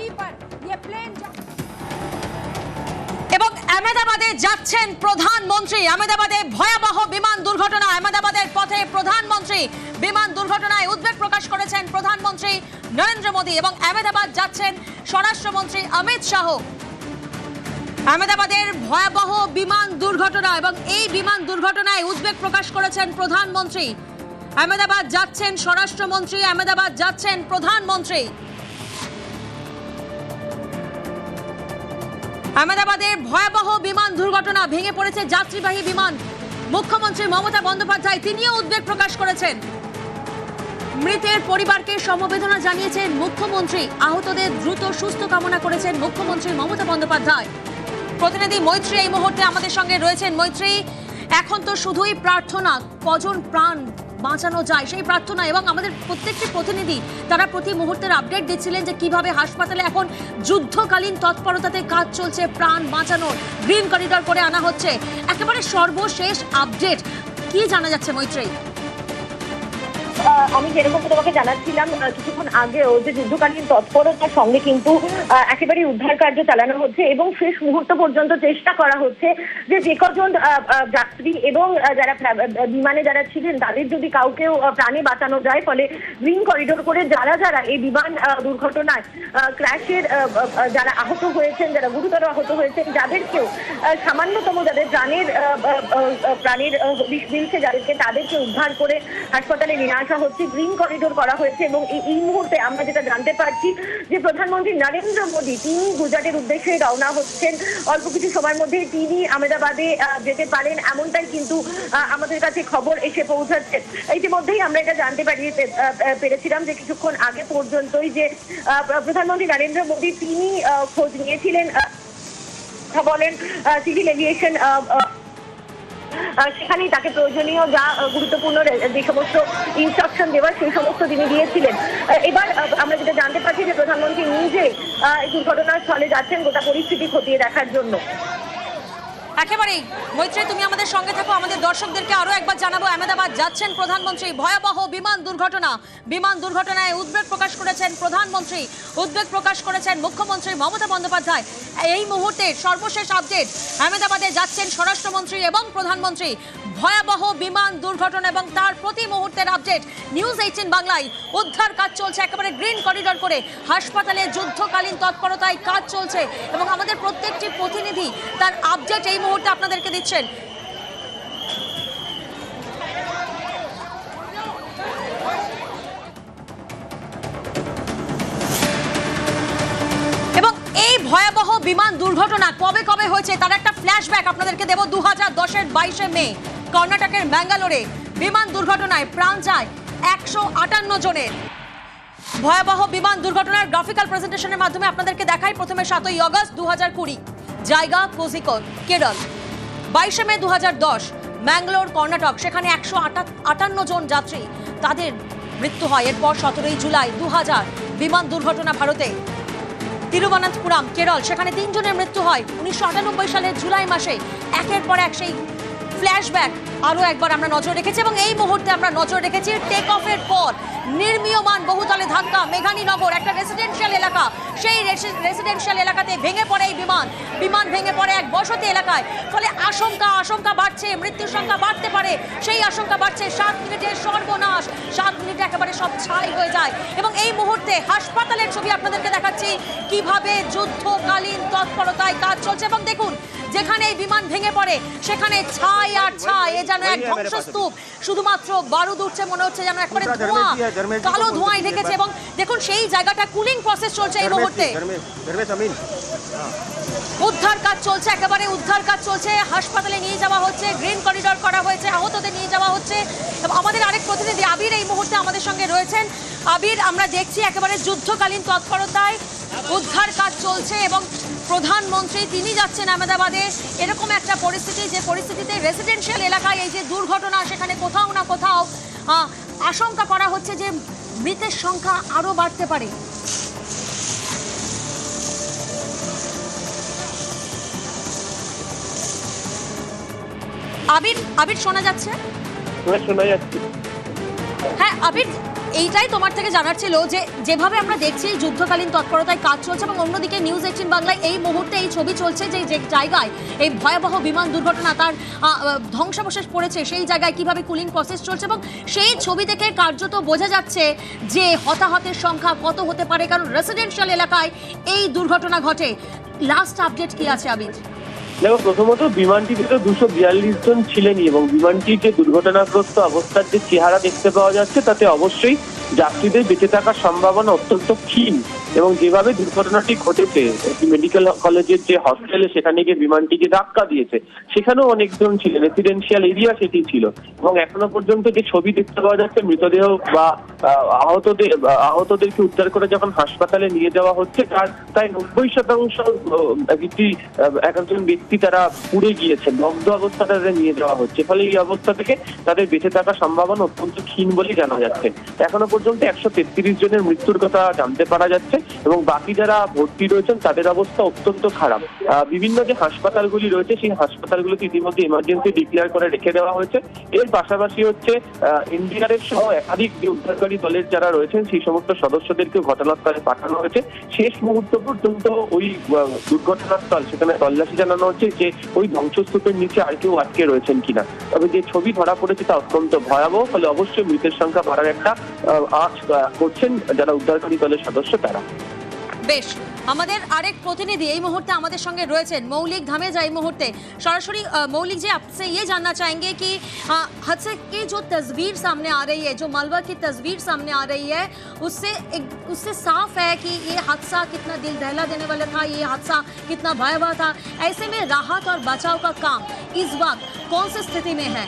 वहीं पर ये प्लेन जा... এবং আহমেদাবাদে যাচ্ছেন প্রধানমন্ত্রী আহমেদাবাদে ভয়াবহ বিমান দুর্ঘটনা আহমেদাবাদের পথে প্রধানমন্ত্রী বিমান দুর্ঘটনায় উদ্বেগ প্রকাশ করেছেন প্রধানমন্ত্রী নরেন্দ্র মোদী এবং আহমেদাবাদ যাচ্ছেন স্বরাষ্ট্রমন্ত্রী অমিত শাহ আহমেদাবাদের ভয়াবহ বিমান দুর্ঘটনা এবং এই বিমান দুর্ঘটনায় উদ্বেগ প্রকাশ করেছেন প্রধানমন্ত্রী আহমেদাবাদ যাচ্ছেন স্বরাষ্ট্রমন্ত্রী আহমেদাবাদ যাচ্ছেন প্রধানমন্ত্রী আহমেদাবাদের ভয়াবহ বিমান দুর্ঘটনা ভেঙে পড়েছে যাত্রীবাহী বিমান। মুখ্যমন্ত্রী মমতা বন্দ্যোপাধ্যায় তিনিও উদ্বেগ প্রকাশ করেছেন। মৃতের পরিবারকে সমবেদনা জানিয়েছেন মুখ্যমন্ত্রী। আহতদের দ্রুত সুস্থ কামনা করেছেন মুখ্যমন্ত্রী মমতা বন্দ্যোপাধ্যায়। প্রতিনিধি মৈত্রী এই মুহূর্তে আমাদের সঙ্গে রয়েছেন। মৈত্রী, এখন তো শুধুই প্রার্থনা, কজন প্রাণ বাঁচানো যায়। সেই প্রার্থনা এবং আমাদের প্রত্যেকটি প্রতিনিধি তারা প্রতি মুহূর্তের আপডেট দিচ্ছিলেন যে কীভাবে হাসপাতালে এখন যুদ্ধকালীন তৎপরতাতে কাজ চলছে, প্রাণ বাঁচানোর গ্রিন করিডর করে আনা হচ্ছে। একেবারে সর্বশেষ আপডেট কি জানা যাচ্ছে মৈত্রী আমি যেরকম তোমাকে জানাচ্ছিলাম কিছুক্ষণ আগেও যে যুদ্ধকালীন তৎপরতার সঙ্গে কিন্তু একেবারে উদ্ধার কার্য চালানো হচ্ছে এবং শেষ মুহূর্ত পর্যন্ত চেষ্টা করা হচ্ছে যে যে কজন যাত্রী এবং যারা বিমানে যারা ছিলেন, তাদের যদি কাউকেও প্রাণে বাঁচানো যায়, ফলে গ্রিন করিডোর করে যারা যারা এই বিমান দুর্ঘটনায় ক্র্যাশের যারা আহত হয়েছেন, যারা গুরুতর আহত হয়েছেন, যাদেরকেও সামান্যতম যাদের প্রাণের প্রাণের বিষ মিলছে, যাদেরকে তাদেরকে উদ্ধার করে হাসপাতালে নিয়ে আসা হচ্ছে গ্রিন করিডোর করা হয়েছে এবং এই- মুহূর্তে আমরা যেটা জানতে পারছি যে প্রধানমন্ত্রী নরেন্দ্র মোদী, তিনি গুজরাটের উদ্দেশ্যে রওনা হচ্ছেন। অল্প কিছু সময়ের মধ্যে তিনি আহমেদাবাদে যেতে পারেন। এমনটাই কিন্তু আমাদের কাছে খবর এসে পৌঁছাচ্ছে। ইতিমধ্যেই আমরা এটা জানতে পারি পেরেছিলাম যে কিছুক্ষণ আগে পর্যন্তই যে প্রধানমন্ত্রী নরেন্দ্র মোদী, তিনি খোঁজ নিয়েছিলেন। বলেন সিভিল এভিয়েশন সেখানেই তাকে প্রয়োজনীয় যা গুরুত্বপূর্ণ যে সমস্ত ইনস্ট্রাকশন দেওয়ার সেই সমস্ত তিনি দিয়েছিলেন। এবার আমরা যেটা জানতে পারছি যে প্রধানমন্ত্রী নিজে দুর্ঘটনার স্থলে যাচ্ছেন গোটা পরিস্থিতি খতিয়ে দেখার জন্য। একেবারেই। মৈত্রী তুমি আমাদের সঙ্গে থাকো। আমাদের দর্শকদেরকে আরও একবার জানাব, আহমেদাবাদ যাচ্ছেন প্রধানমন্ত্রী। ভয়াবহ বিমান দুর্ঘটনা। বিমান দুর্ঘটনায় উদ্বেগ প্রকাশ করেছেন প্রধানমন্ত্রী। উদ্বেগ প্রকাশ করেছেন মুখ্যমন্ত্রী মমতা বন্দ্যোপাধ্যায়। এই মুহূর্তে সর্বশেষ আপডেট, আহমেদাবাদে যাচ্ছেন স্বরাষ্ট্রমন্ত্রী এবং প্রধানমন্ত্রী। ভয়াবহ বিমান দুর্ঘটনা এবং তার প্রতি মুহূর্তের আপডেট। নিউজ এইটিন বাংলায়। উদ্ধার কাজ চলছে একেবারে গ্রিন করিডর করে। হাসপাতালে যুদ্ধকালীন তৎপরতায় কাজ চলছে এবং আমাদের প্রত্যেকটি প্রতিনিধি তার আপডেট এই মুহূর্তে আপনাদেরকে দিচ্ছেন। এবং এই ভয়াবহ বিমান দুর্ঘটনা কবে কবে হয়েছে তার একটা ফ্ল্যাশব্যাক আপনাদেরকে দেব দু হাজার দশের বাইশে মে, কর্ণাটকের ম্যাঙ্গালোরে। বিমান দুর্ঘটনায় প্রাণ যায় একশো আটান্ন জনের। ভয়াবহ বিমান দুর্ঘটনার গ্রাফিক্যাল প্রেজেন্টেশনের মাধ্যমে আপনাদেরকে দেখাই। প্রথমে সাতই অগস্ট দু হাজার কুড়ি। জায়গা কোজিকোড কেরল। বাইশে মে দু ম্যাঙ্গালোর, কর্ণাটক, সেখানে একশো আটান্ন জন যাত্রী। তাদের মৃত্যু হয় এরপর সতেরোই জুলাই দু হাজার বিমান দুর্ঘটনা ভারতে। তিরুবনন্তপুরম, কেরল, সেখানে তিনজনের মৃত্যু হয় উনিশশো আটানব্বই সালের জুলাই মাসে। একের পর এক সেই ফ্ল্যাশব্যাক আরও একবার আমরা নজর রেখেছি এবং এই মুহূর্তে আমরা নজর রেখেছি টেক অফের পর নির্মীয়মান বহুতলে ধাক্কা, মেঘানীনগর, একটা রেসিডেন্সিয়াল এলাকা। সেই রেসিডেন্সিয়াল এলাকাতে ভেঙে পড়ে এই বিমান। বিমান ভেঙে পড়ে এক বসতি এলাকায়। ফলে আশঙ্কা আশঙ্কা বাড়ছে, মৃত্যুর সংখ্যা বাড়তে পারে। সেই আশঙ্কা বাড়ছে, সাত মিনিটের সর্বনাশ। সাত মিনিটে একেবারে সব ছাই হয়ে যায়। এবং এই মুহূর্তে হাসপাতালের ছবি আপনাদেরকে দেখাচ্ছি। কীভাবে যুদ্ধকালীন তৎপরতায় কাজ চলছে এবং দেখুন যেখানে এই বিমান ভেঙে পড়ে সেখানে ছাই আর ছাই। এ যেন এক ধ্বংসস্তূপ। শুধুমাত্র বারুদ উঠছে মনে হচ্ছে যেন একবারে ধোঁয়া কালো ধোঁয়ায় ঢেকেছে। এবং দেখুন সেই জায়গাটা কুলিং প্রসেস চলছে এই মুহূর্তে। উদ্ধার কাজ চলছে একেবারে উদ্ধার কাজ চলছে। হাসপাতালে নিয়ে যাওয়া হচ্ছে গ্রিন করিডর করা হয়েছে আহতদের নিয়ে যাওয়া হচ্ছে। আমাদের আরেক প্রতিনিধি আবির এই মুহূর্তে আমাদের সঙ্গে রয়েছেন। আবির আমরা দেখছি একেবারে যুদ্ধকালীন তৎপরতায়। উদ্ধার কাজ চলছে এবং প্রধানমন্ত্রী তিনি যাচ্ছেন আহমেদাবাদে। এরকম একটা পরিস্থিতি যে পরিস্থিতিতে রেসিডেন্সিয়াল এলাকায় এই যে দুর্ঘটনা সেখানে কোথাও না কোথাও আশঙ্কা করা হচ্ছে যে মৃতের সংখ্যা আরও বাড়তে পারে। আবির আবির শোনা যাচ্ছে। হ্যাঁ, হ্যাঁ আবির? এইটাই তোমার থেকে জানার ছিল যে যেভাবে আমরা দেখছি যুদ্ধকালীন তৎপরতায় কাজ চলছে এবং অন্যদিকে নিউজ এইটিন বাংলায় এই মুহূর্তে এই ছবি চলছে যে যে জায়গায় এই ভয়াবহ বিমান দুর্ঘটনা তার ধ্বংসাবশেষ পড়েছে, সেই জায়গায় কীভাবে কুলিং প্রসেস চলছে এবং সেই ছবি থেকে কার্যত বোঝা যাচ্ছে যে হতাহতের সংখ্যা কত হতে পারে, কারণ রেসিডেন্সিয়াল এলাকায় এই দুর্ঘটনা ঘটে। লাস্ট আপডেট কি আছে, আবির? দেখো, প্রথমত বিমানটিতে তো দুশো বিয়াল্লিশ জন ছিলেনই এবং বিমানটির যে দুর্ঘটনাগ্রস্ত অবস্থার যে চেহারা দেখতে পাওয়া যাচ্ছে, তাতে অবশ্যই যাত্রীদের বেঁচে থাকার সম্ভাবনা অত্যন্ত ক্ষীণ। এবং যেভাবে দুর্ঘটনাটি ঘটেছে মেডিকেল কলেজের যে হসপিটালে সেখানে গিয়ে বিমানটিকে ধাক্কা দিয়েছে, সেখানেও অনেকজন ছিলেন রেসিডেন্সিয়াল এরিয়া সেটি ছিল। এবং এখনও পর্যন্ত যে ছবি দেখতে পাওয়া যাচ্ছে, মৃতদেহ বা আহতদের, আহতদেরকে উদ্ধার করে যখন হাসপাতালে নিয়ে যাওয়া হচ্ছে, তার প্রায় নব্বই শতাংশ একটি এক একজন ব্যক্তি তারা পুড়ে গিয়েছে দগ্ধ অবস্থা তাদের নিয়ে যাওয়া হচ্ছে। ফলে এই অবস্থা থেকে তাদের বেঁচে থাকার সম্ভাবনা অত্যন্ত ক্ষীণ বলে জানা যাচ্ছে। এখনও পর্যন্ত একশো তেত্রিশ জনের মৃত্যুর কথা জানতে পারা যাচ্ছে। এবং বাকি যারা ভর্তি রয়েছেন, তাদের অবস্থা অত্যন্ত খারাপ। বিভিন্ন যে হাসপাতালগুলি রয়েছে, সেই হাসপাতালগুলোকে ইতিমধ্যে ইমার্জেন্সি ডিক্লেয়ার করে রেখে দেওয়া হয়েছে। এর পাশাপাশি হচ্ছে এনডিআরএফ সহ একাধিক যে উদ্ধারকারী দলের যারা রয়েছেন, সেই সমস্ত সদস্যদেরকে ঘটনাস্থলে পাঠানো হয়েছে। শেষ মুহূর্ত পর্যন্ত ওই দুর্ঘটনাস্থল, সেখানে তল্লাশি জানানো হচ্ছে যে ওই ধ্বংসস্তূপের নিচে আর কেউ আটকে রয়েছেন কিনা। তবে যে ছবি ধরা পড়েছে তা অত্যন্ত ভয়াবহ, ফলে অবশ্যই মৃতের সংখ্যা বাড়ার একটা আঁচ করছেন যারা উদ্ধারকারী দলের সদস্য তারা। বেশ हमारे আরেক প্রতিনিধি এই মুহূর্তে আমাদের সঙ্গে রয়েছেন, মৌলিক ধামেজা এই মুহূর্তে। मौलिक जी आपसे ये जानना चाहेंगे कि हद की जो तस्वीर सामने आ रही है जो मालवा की तस्वीर सामने आ रही है उससे एक उससे साफ़ है कि ये हादसा कितना दिल दहला देने वाला था ये हादसा कितना भयावह था। ऐसे में राहत और बचाव का काम इस वक्त कौन सी स्थिति में है?